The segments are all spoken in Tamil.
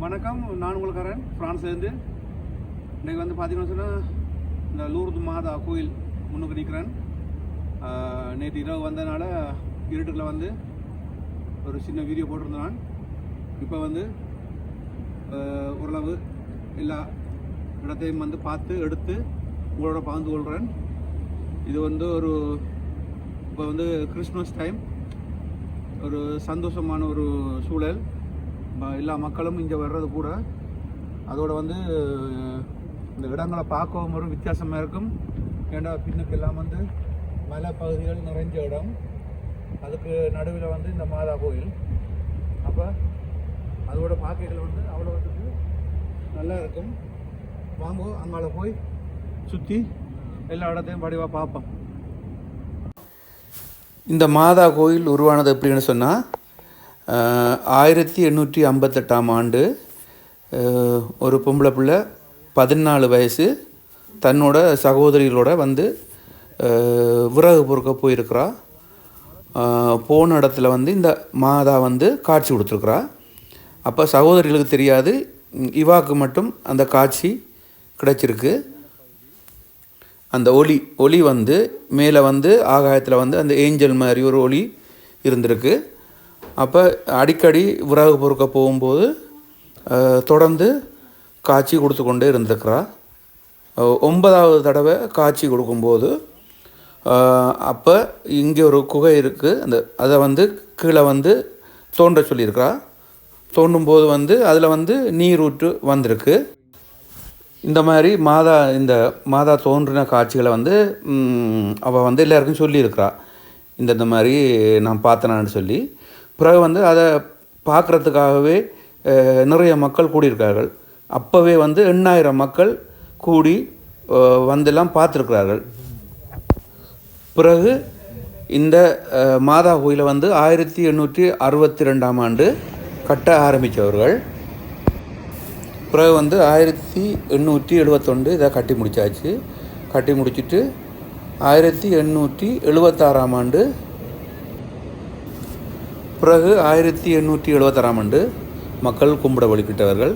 வணக்கம். நான் உங்களுக்காரன் ஃப்ரான்ஸ்லேருந்து இன்றைக்கு வந்து பார்த்தீங்கன்னு சொன்னால் இந்த லூர்து மாதா கோயில் முன்னுக்கு நிற்கிறேன். நேற்று இரவு வந்ததுனால இருட்டுக்குள்ள வந்து ஒரு சின்ன வீடியோ போட்டிருந்தேன். நான் இப்போ வந்து ஓரளவு எல்லா இடத்தையும் வந்து பார்த்து எடுத்து உங்களோட பகிர்ந்து கொள்கிறேன் இது வந்து ஒரு இப்போ வந்து கிறிஸ்மஸ் டைம். ஒரு சந்தோஷமான ஒரு சூழல். எல்லா மக்களும் இங்கே வர்றது கூட அதோடு வந்து இந்த இடங்களை பார்க்கவும் ஒரு வித்தியாசமாக இருக்கும். ஏன்னா பின்னுக்கு எல்லாம் வந்து மலை பகுதிகள் நிறைஞ்ச இடம். அதுக்கு நடுவில் வந்து இந்த மாதா கோயில். அப்போ அதோட பார்க்கைகள் வந்து அவ்வளோத்துக்கு நல்லா இருக்கும். வாங்க அங்கால போய் சுற்றி எல்லா இடத்தையும் வடிவாக பார்ப்போம். இந்த மாதா கோயில் உருவானது எப்படின்னு சொன்னால் ஆயிரத்தி எண்ணூற்றி ஐம்பத்தெட்டாம் ஆண்டு ஒரு பொம்பளை பிள்ளை பதினாலு வயசு தன்னோட சகோதரிகளோட வந்து விறகு பொறுக்க போயிருக்கிறா. போன இடத்துல வந்து இந்த மாதா வந்து காட்சி கொடுத்துருக்குறா. அப்போ சகோதரிகளுக்கு தெரியாது இவாக்கு மட்டும் அந்த காட்சி கிடைச்சிருக்கு. அந்த ஒளி ஒளி வந்து மேலே வந்து ஆகாயத்தில் வந்து அந்த ஏஞ்சல் மாதிரி ஒரு ஒளி இருந்திருக்கு. அப்போ அடிக்கடி விறகு பொறுக்க போகும்போது தொடர்ந்து காட்சி கொடுத்து கொண்டே இருந்திருக்கிறா. ஒன்பதாவது தடவை காட்சி கொடுக்கும்போது அப்போ இங்கே ஒரு குகை இருக்குது அந்த அதை வந்து கீழே வந்து தோன்ற சொல்லியிருக்கிறா. தோண்டும்போது வந்து அதில் வந்து நீரூற்று வந்திருக்கு. இந்த மாதிரி மாதா இந்த மாதா தோன்றின காட்சிகளை வந்து அவள் வந்து எல்லாருக்கும் சொல்லியிருக்கிறா. இந்த இந்த மாதிரி நான் பார்த்தேனான்னு சொல்லி. பிறகு வந்து அதை பார்க்குறதுக்காகவே நிறைய மக்கள் கூடியிருக்கார்கள் அப்போவே வந்து எண்ணாயிரம் மக்கள் கூடி வந்தெல்லாம் பார்த்துருக்கிறார்கள். பிறகு இந்த மாதா கோயிலை வந்து ஆயிரத்தி எண்ணூற்றி அறுபத்தி ரெண்டாம் ஆண்டு கட்ட ஆரம்பித்தவர்கள். பிறகு வந்து ஆயிரத்தி எண்ணூற்றி எழுபத்தொண்டு இதை கட்டி முடிச்சாச்சு. கட்டி முடிச்சிட்டு ஆயிரத்தி எண்ணூற்றி எழுபத்தாறாம் ஆண்டு பிறகு ஆயிரத்தி எண்ணூற்றி எழுபத்தாறாம் ஆண்டு மக்கள் கும்பிட வழிபட்டவர்கள்.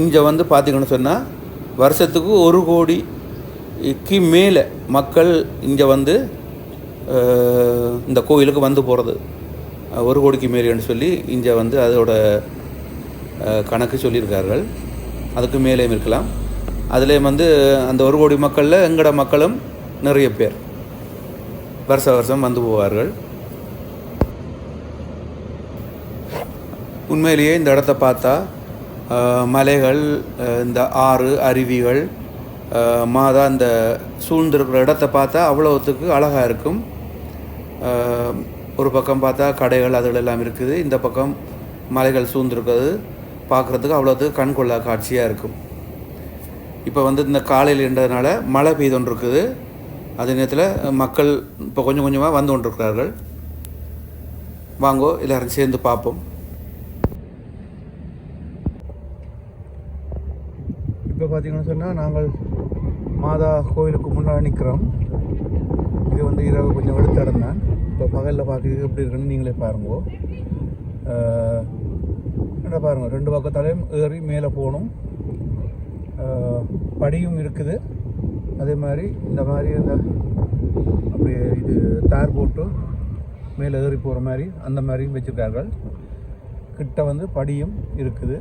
இங்கே வந்து பார்த்திங்கன்னு சொன்னால் வருஷத்துக்கு ஒரு கோடிக்கு மேலே மக்கள் இங்கே வந்து இந்த கோயிலுக்கு வந்து போகிறது ஒரு கோடிக்கு மேலேன்னு சொல்லி இங்கே வந்து அதோட கணக்கு சொல்லியிருக்கார்கள். அதுக்கு மேலேயும் இருக்கலாம். அதுலேயும் வந்து அந்த ஒரு கோடி மக்களில் எங்கட மக்களும் நிறைய பேர். வருஷ வருஷம் வந்து போவார்கள். உண்மையிலேயே இந்த இடத்த பார்த்தா மலைகள் இந்த ஆறு அருவிகள் மாதா இந்த சூழ்ந்திருக்கிற இடத்த பார்த்தா அவ்வளோத்துக்கு அழகாக இருக்கும். ஒரு பக்கம் பார்த்தா கடைகள் அதுகள் எல்லாம் இருக்குது. இந்த பக்கம் மலைகள் சூழ்ந்திருக்கிறது. பார்க்குறதுக்கு அவ்வளோத்துக்கு கண்கொள்ளா காட்சியாக இருக்கும். இப்போ வந்து இந்த காலையில் என்றதுனால மழை பெய்து இருக்குது அதே நேரத்தில் மக்கள் இப்போ கொஞ்சம் கொஞ்சமாக வந்து கொண்டிருக்கிறார்கள். வாங்கோ எல்லாரும் சேர்ந்து பார்ப்போம். இப்போ பார்த்தீங்கன்னு சொன்னால் நாங்கள் மாதா கோயிலுக்கு முன்னால் நிற்கிறோம் இது வந்து இரவு கொஞ்சம் எடுத்த தான். இப்போ பகலில் பார்க்குறது எப்படி இருக்குன்னு நீங்களே பாருங்கோ. என்ன பாருங்கள் ரெண்டு பக்கத்தாலையும் ஏறி மேலே போகணும். படியும் இருக்குது. அதே மாதிரி இந்த மாதிரி இந்த அப்படியே இது தார் போட்டு மேலே ஏறி போகிற மாதிரி அந்த மாதிரியும் வச்சுருக்கார்கள். கிட்ட வந்து படியும் இருக்குது.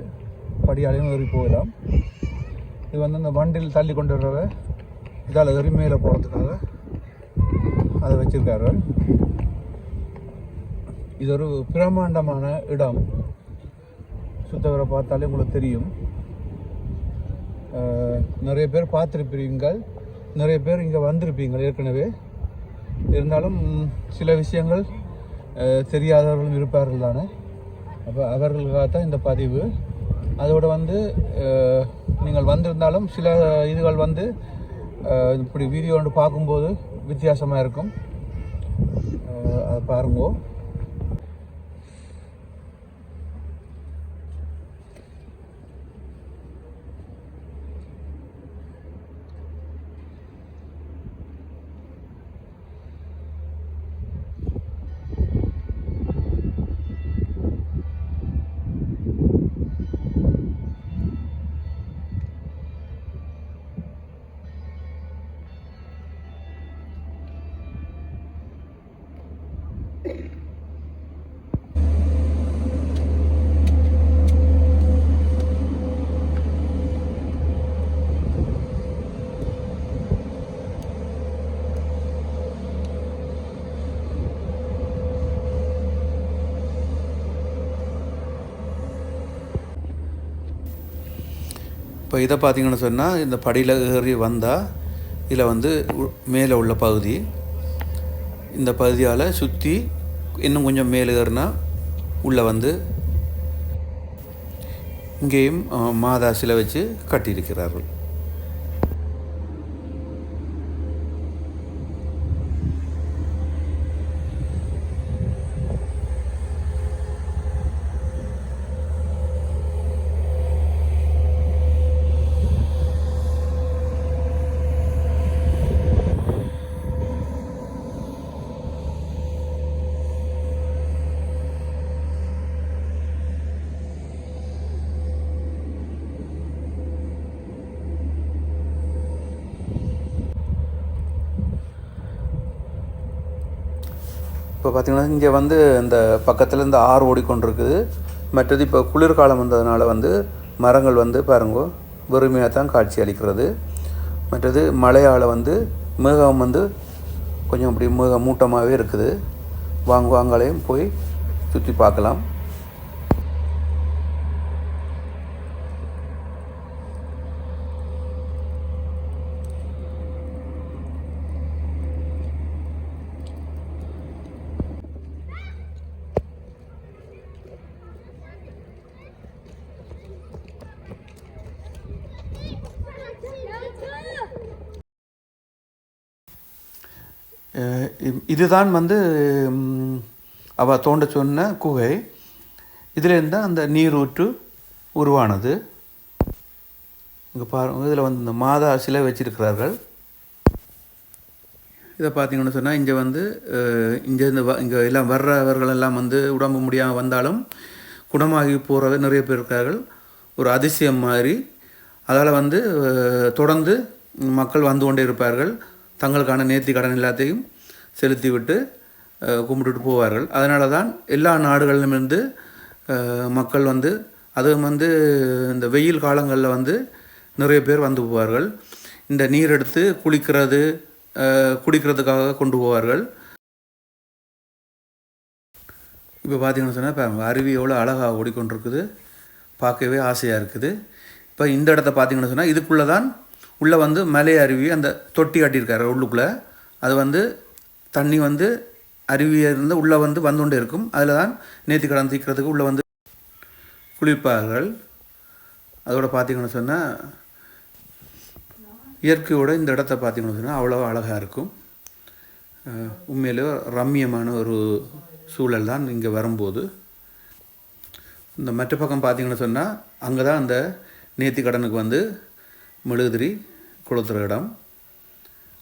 படியாலையும் ஏறி போகலாம். இது வந்து இந்த வண்டியில் தள்ளி கொண்டு வர்றத இதால் ஏறி மேலே போகிறதுக்காக அதை வச்சுருக்கார்கள் இது ஒரு பிரம்மாண்டமான இடம். சுத்தவரை பார்த்தாலே உங்களுக்கு தெரியும். நிறைய பேர் பார்த்துருப்பீங்கள் நிறைய பேர் இங்கே வந்திருப்பீங்கள் ஏற்கனவே. இருந்தாலும் சில விஷயங்கள் தெரியாதவர்களும் இருப்பார்கள் தானே. அப்போ அவர்களுக்காக தான் இந்த பதிவு. அதோட வந்து நீங்கள் வந்திருந்தாலும் சில இதுகள் வந்து இப்படி வீடியோ ஒன்று பார்க்கும்போது வித்தியாசமாக இருக்கும். அதை பாருங்கோ. இப்போ இதை பார்த்தீங்கன்னு சொன்னால் இந்த படியில் ஏறி வந்தால் இதில் வந்து மேலே உள்ள பகுதி இந்த பகுதியால் சுற்றி இன்னும் கொஞ்சம் மேலே உள்ளே வந்து இங்கேயும் மாதா சிலை வச்சு கட்டியிருக்கிறார்கள். இப்போ பார்த்தீங்கன்னா இங்கே வந்து இந்த பக்கத்தில் இந்த ஆறு ஓடிக்கொண்டிருக்குது. மற்றது இப்போ குளிர்காலம் வந்ததுனால வந்து மரங்கள் வந்து பாருங்க வெறுமையாக தான் காட்சி அளிக்கிறது. மற்றது மழையால் வந்து மேகம் வந்து கொஞ்சம் அப்படி மேக மூட்டமாகவே இருக்குது வாங்குவாங்களையும் போய் சுற்றி பார்க்கலாம். இதுதான் வந்து ம், அவ தோண்ட சொன்ன குகை. இதுலேருந்து தான் அந்த நீரூற்று உருவானது. இங்கே பாருங்க இதில் வந்து இந்த மாதா சிலை வச்சிருக்கிறார்கள். இதை பார்த்தீங்கன்னு சொன்னால் இங்கே வந்து இங்கே இந்த இங்கே எல்லாம் வர்றவர்கள் எல்லாம் வந்து உடம்பு முடியாமல் வந்தாலும் குணமாகி போகிறவர் நிறைய பேர் இருக்கார்கள். ஒரு அதிசயம் மாதிரி. அதால் வந்து தொடர்ந்து மக்கள் வந்து கொண்டே இருப்பார்கள். தங்களுக்கான நேர்த்தி கடன் எல்லாத்தையும் செலுத்திவிட்டு கும்பிட்டுட்டு போவார்கள். அதனால தான் எல்லா நாடுகளிலுமிருந்து மக்கள் வந்து அதுவும் வந்து இந்த வெயில் காலங்களில் வந்து நிறைய பேர் வந்து போவார்கள். இந்த நீர் எடுத்து குளிக்கிறது குடிக்கிறதுக்காக கொண்டு போவார்கள். இப்போ பார்த்தீங்கன்னு சொன்னால் இப்போ அருவி எவ்வளோ அழகாக ஓடிக்கொண்டிருக்குது. பார்க்கவே ஆசையாக இருக்குது. இப்போ இந்த இடத்த பார்த்தீங்கன்னு சொன்னால் இதுக்குள்ளே தான் உள்ளே வந்து மலை அருவி அந்த தொட்டி கட்டியிருக்காரு உள்ளுக்குள்ளே. அது வந்து தண்ணி வந்து அருவியிலிருந்து உள்ளே வந்து வந்து கொண்டே இருக்கும். அதில் தான் நேற்று கடன் தீக்கிறதுக்கு உள்ளே வந்து குளிப்பார்கள் அதோட பார்த்தீங்கன்னு சொன்னால் இயற்கையோட இந்த இடத்த பார்த்தீங்கன்னு சொன்னால் அவ்வளோ அழகாக இருக்கும். உண்மையிலே ரம்மியமான ஒரு சூழல் தான் இங்கே வரும்போது. இந்த மற்ற பக்கம் பார்த்தீங்கன்னு சொன்னால் அங்கே தான் அந்த நேர்த்தி கடனுக்கு வந்து மெழுகுதிரி கொளுத்துற இடம்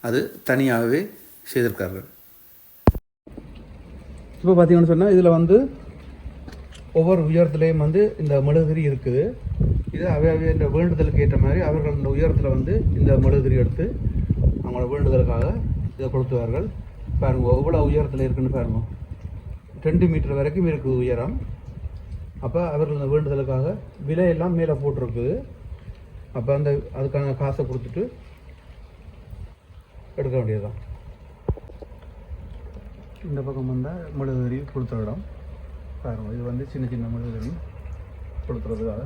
அது தனியாகவே செய்திருக்கார்கள் இப்போ பார்த்தீங்கன்னு சொன்னால் இதில் வந்து ஒவ்வொரு உயரத்துலேயும் வந்து இந்த மெழுகுதிரி இருக்குது. இது அவை அவை இந்த வேண்டுதலுக்கு ஏற்ற மாதிரி அவர்கள் இந்த உயரத்தில் வந்து இந்த மெழுகுதிரி எடுத்து அவங்களோட வேண்டுதலுக்காக இதை கொளுத்துவார்கள். பாருங்க எவ்வளோ உயரத்தில் இருக்குன்னு பாருங்க. ரெண்டு மீட்டர் வரைக்கும் இருக்குது உயரம். அப்போ அவர்கள் இந்த வேண்டுதலுக்காக விலையெல்லாம் மேலே போட்டிருக்குது. அப்போ அந்த அதுக்கான காசை கொடுத்துட்டு எடுக்க வேண்டியதுதான். இந்த பக்கம் வந்தால் மெழுகுதிரி கொடுத்த இடம். காரணம் இது வந்து சின்ன சின்ன மெழுகுதிரி கொடுத்துறதுக்காக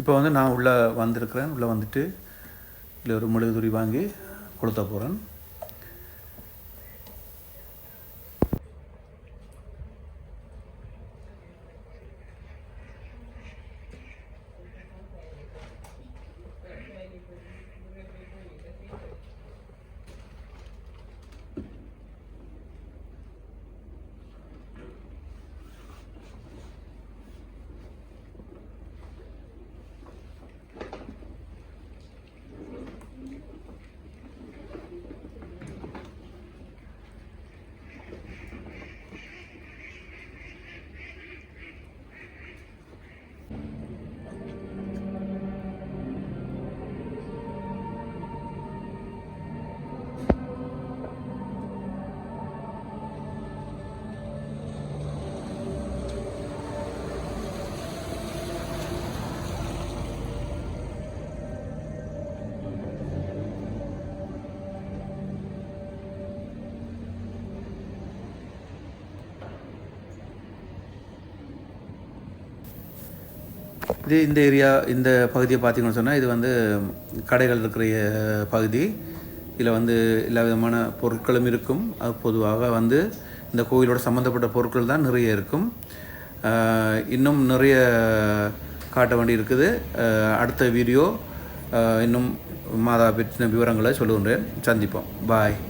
இப்போ வந்து நான் உள்ளே வந்திருக்கிறேன். உள்ளே வந்துட்டு இதில் ஒரு மெழுகுதிரி வாங்கி கொளுத்த போகிறேன் இது இந்த ஏரியா இந்த பகுதியை பார்த்தீங்கன்னு சொன்னால் இது வந்து கடைகள் இருக்கிற பகுதி. இதில் வந்து எல்லா விதமான பொருட்களும் இருக்கும். அது பொதுவாக வந்து இந்த கோவிலோட சம்மந்தப்பட்ட பொருட்கள் தான் நிறைய இருக்கும். இன்னும் நிறைய காட்ட வேண்டி இருக்குது. அடுத்த வீடியோ இன்னும் மாதா பற்றின விவரங்களை சொல்லுகின்றேன். சந்திப்போம். பாய்.